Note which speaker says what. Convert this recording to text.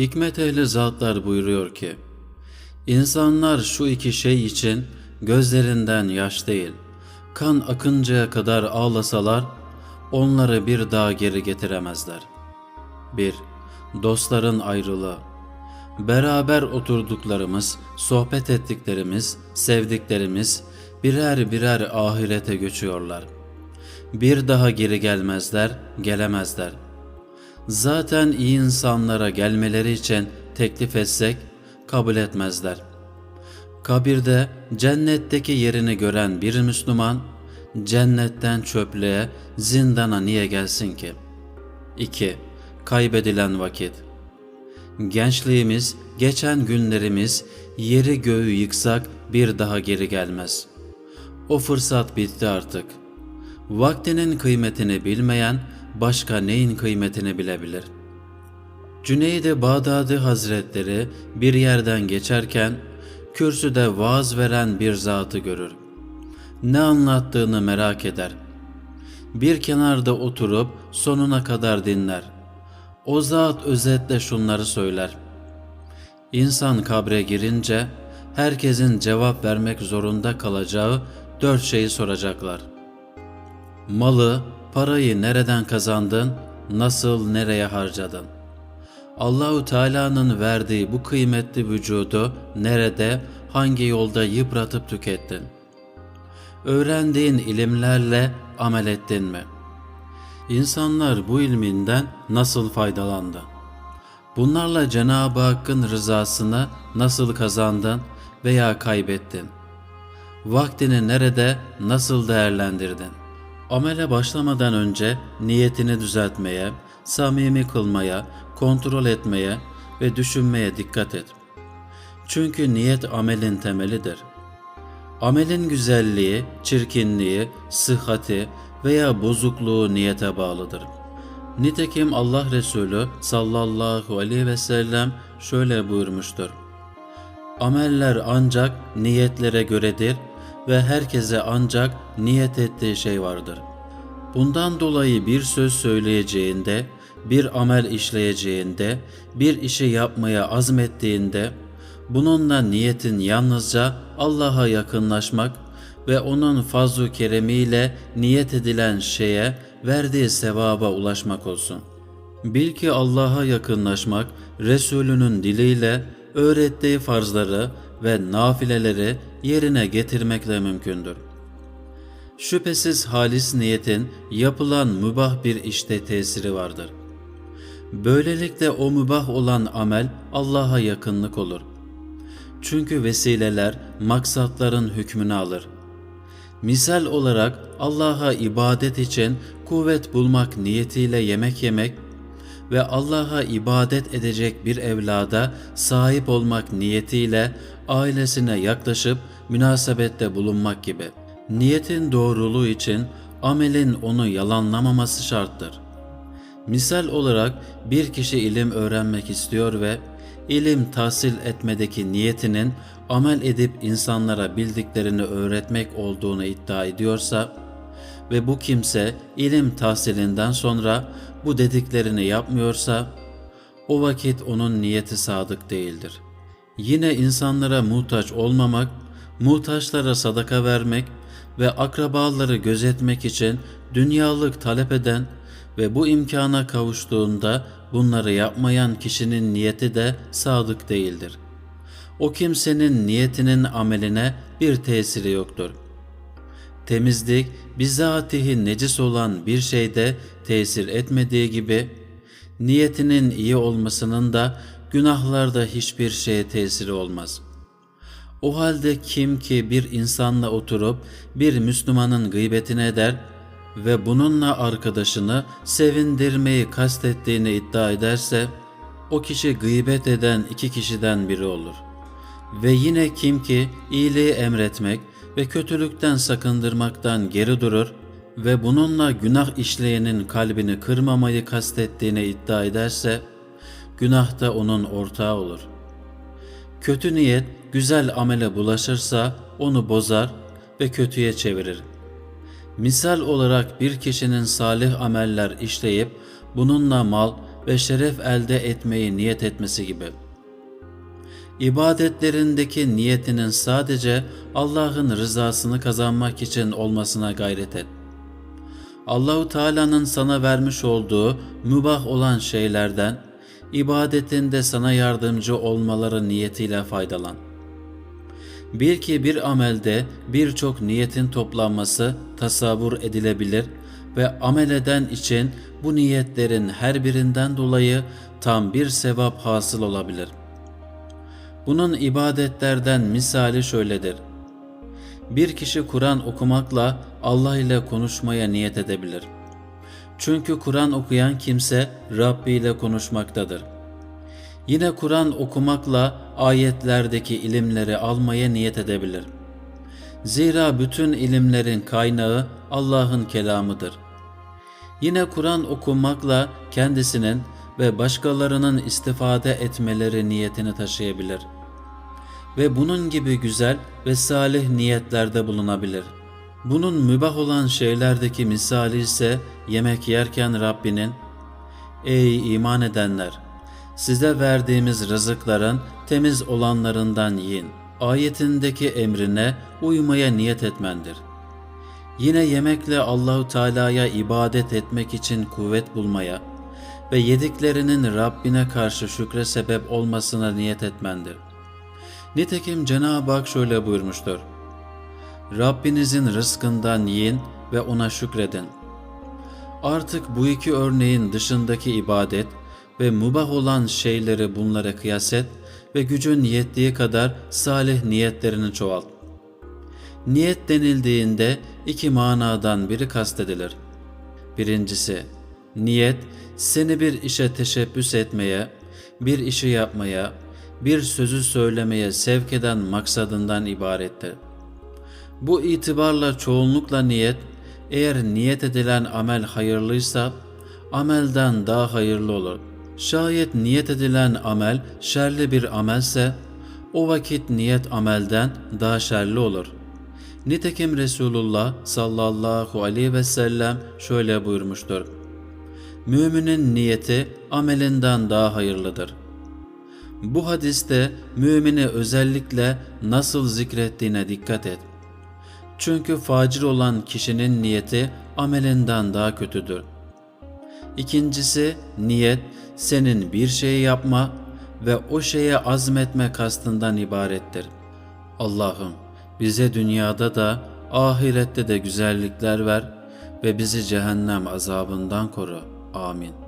Speaker 1: Hikmet ehli zatlar buyuruyor ki, İnsanlar şu iki şey için gözlerinden yaş değil, kan akıncaya kadar ağlasalar, onları bir daha geri getiremezler. 1. Dostların ayrılığı Beraber oturduklarımız, sohbet ettiklerimiz, sevdiklerimiz birer birer ahirete göçüyorlar. Bir daha geri gelmezler, gelemezler. Zaten iyi insanlara gelmeleri için teklif etsek kabul etmezler. Kabirde cennetteki yerini gören bir Müslüman cennetten çöplüğe, zindana niye gelsin ki? 2. Kaybedilen vakit Gençliğimiz, geçen günlerimiz yeri göğü yıksak bir daha geri gelmez. O fırsat bitti artık. Vaktinin kıymetini bilmeyen başka neyin kıymetini bilebilir? Cüneyd-i Bağdadi Hazretleri bir yerden geçerken kürsüde vaaz veren bir zatı görür. Ne anlattığını merak eder. Bir kenarda oturup sonuna kadar dinler. O zat özetle şunları söyler. İnsan kabre girince herkesin cevap vermek zorunda kalacağı dört şeyi soracaklar. Malı, parayı nereden kazandın, nasıl nereye harcadın? Allahu Teala'nın verdiği bu kıymetli vücudu nerede, hangi yolda yıpratıp tükettin? Öğrendiğin ilimlerle amel ettin mi? İnsanlar bu ilminden nasıl faydalandı? Bunlarla Cenab-ı Hakk'ın rızasını nasıl kazandın veya kaybettin? Vaktini nerede, nasıl değerlendirdin? Amele başlamadan önce niyetini düzeltmeye, samimi kılmaya, kontrol etmeye ve düşünmeye dikkat et. Çünkü niyet amelin temelidir. Amelin güzelliği, çirkinliği, sıhhati veya bozukluğu niyete bağlıdır. Nitekim Allah Resulü sallallahu aleyhi ve sellem şöyle buyurmuştur. Ameller ancak niyetlere göredir ve herkese ancak niyet ettiği şey vardır. Bundan dolayı bir söz söyleyeceğinde, bir amel işleyeceğinde, bir işi yapmaya azmettiğinde, bununla niyetin yalnızca Allah'a yakınlaşmak ve onun fazlu keremiyle niyet edilen şeye verdiği sevaba ulaşmak olsun. Bil ki Allah'a yakınlaşmak, Resulünün diliyle öğrettiği farzları ve nafileleri yerine getirmekle mümkündür. Şüphesiz halis niyetin yapılan mübah bir işte tesiri vardır. Böylelikle o mübah olan amel Allah'a yakınlık olur. Çünkü vesileler maksatların hükmünü alır. Misal olarak Allah'a ibadet için kuvvet bulmak niyetiyle yemek yemek ve Allah'a ibadet edecek bir evlada sahip olmak niyetiyle ailesine yaklaşıp münasebette bulunmak gibi. Niyetin doğruluğu için amelin onu yalanlamaması şarttır. Misal olarak bir kişi ilim öğrenmek istiyor ve ilim tahsil etmedeki niyetinin amel edip insanlara bildiklerini öğretmek olduğunu iddia ediyorsa ve bu kimse ilim tahsilinden sonra bu dediklerini yapmıyorsa o vakit onun niyeti sadık değildir. Yine insanlara muhtaç olmamak, muhtaçlara sadaka vermek ve akrabaları gözetmek için dünyalık talep eden ve bu imkana kavuştuğunda bunları yapmayan kişinin niyeti de sadık değildir. O kimsenin niyetinin ameline bir tesiri yoktur. Temizlik bizatihi necis olan bir şeyde tesir etmediği gibi niyetinin iyi olmasının da günahlarda hiçbir şeye tesiri olmaz. O halde kim ki bir insanla oturup bir Müslümanın gıybetini eder ve bununla arkadaşını sevindirmeyi kastettiğini iddia ederse, o kişi gıybet eden iki kişiden biri olur. Ve yine kim ki iyiliği emretmek ve kötülükten sakındırmaktan geri durur ve bununla günah işleyenin kalbini kırmamayı kastettiğini iddia ederse, günah da onun ortağı olur. Kötü niyet güzel amele bulaşırsa onu bozar ve kötüye çevirir. Misal olarak bir kişinin salih ameller işleyip bununla mal ve şeref elde etmeyi niyet etmesi gibi. İbadetlerindeki niyetinin sadece Allah'ın rızasını kazanmak için olmasına gayret et. Allahu Teala'nın sana vermiş olduğu mübah olan şeylerden ibadetinde sana yardımcı olmaları niyetiyle faydalan. Bir ki bir amelde birçok niyetin toplanması tasavvur edilebilir ve amel eden için bu niyetlerin her birinden dolayı tam bir sevap hasıl olabilir. Bunun ibadetlerden misali şöyledir. Bir kişi Kur'an okumakla Allah ile konuşmaya niyet edebilir. Çünkü Kur'an okuyan kimse Rabbi ile konuşmaktadır. Yine Kur'an okumakla ayetlerdeki ilimleri almaya niyet edebilir. Zira bütün ilimlerin kaynağı Allah'ın kelamıdır. Yine Kur'an okumakla kendisinin ve başkalarının istifade etmeleri niyetini taşıyabilir. Ve bunun gibi güzel ve salih niyetlerde bulunabilir. Bunun mübah olan şeylerdeki misali ise yemek yerken Rabbinin Ey iman edenler! Size verdiğimiz rızıkların temiz olanlarından yiyin. Ayetindeki emrine uymaya niyet etmendir. Yine yemekle Allahu Teala'ya ibadet etmek için kuvvet bulmaya ve yediklerinin Rabbine karşı şükre sebep olmasına niyet etmendir. Nitekim Cenab-ı Hak şöyle buyurmuştur. Rabbinizin rızkından yiyin ve ona şükredin. Artık bu iki örneğin dışındaki ibadet ve mubah olan şeyleri bunlara kıyas et ve gücün yettiği kadar salih niyetlerini çoğalt. Niyet denildiğinde iki manadan biri kastedilir. Birincisi, niyet seni bir işe teşebbüs etmeye, bir işi yapmaya, bir sözü söylemeye sevk eden maksadından ibarettir. Bu itibarla çoğunlukla niyet, eğer niyet edilen amel hayırlıysa, amelden daha hayırlı olur. Şayet niyet edilen amel şerli bir amelse, o vakit niyet amelden daha şerli olur. Nitekim Resulullah sallallahu aleyhi ve sellem şöyle buyurmuştur. Müminin niyeti amelinden daha hayırlıdır. Bu hadiste mümini özellikle nasıl zikrettiğine dikkat et. Çünkü facir olan kişinin niyeti amelinden daha kötüdür. İkincisi niyet senin bir şey yapma ve o şeye azmetme kastından ibarettir. Allah'ım bize dünyada da ahirette de güzellikler ver ve bizi cehennem azabından koru. Amin.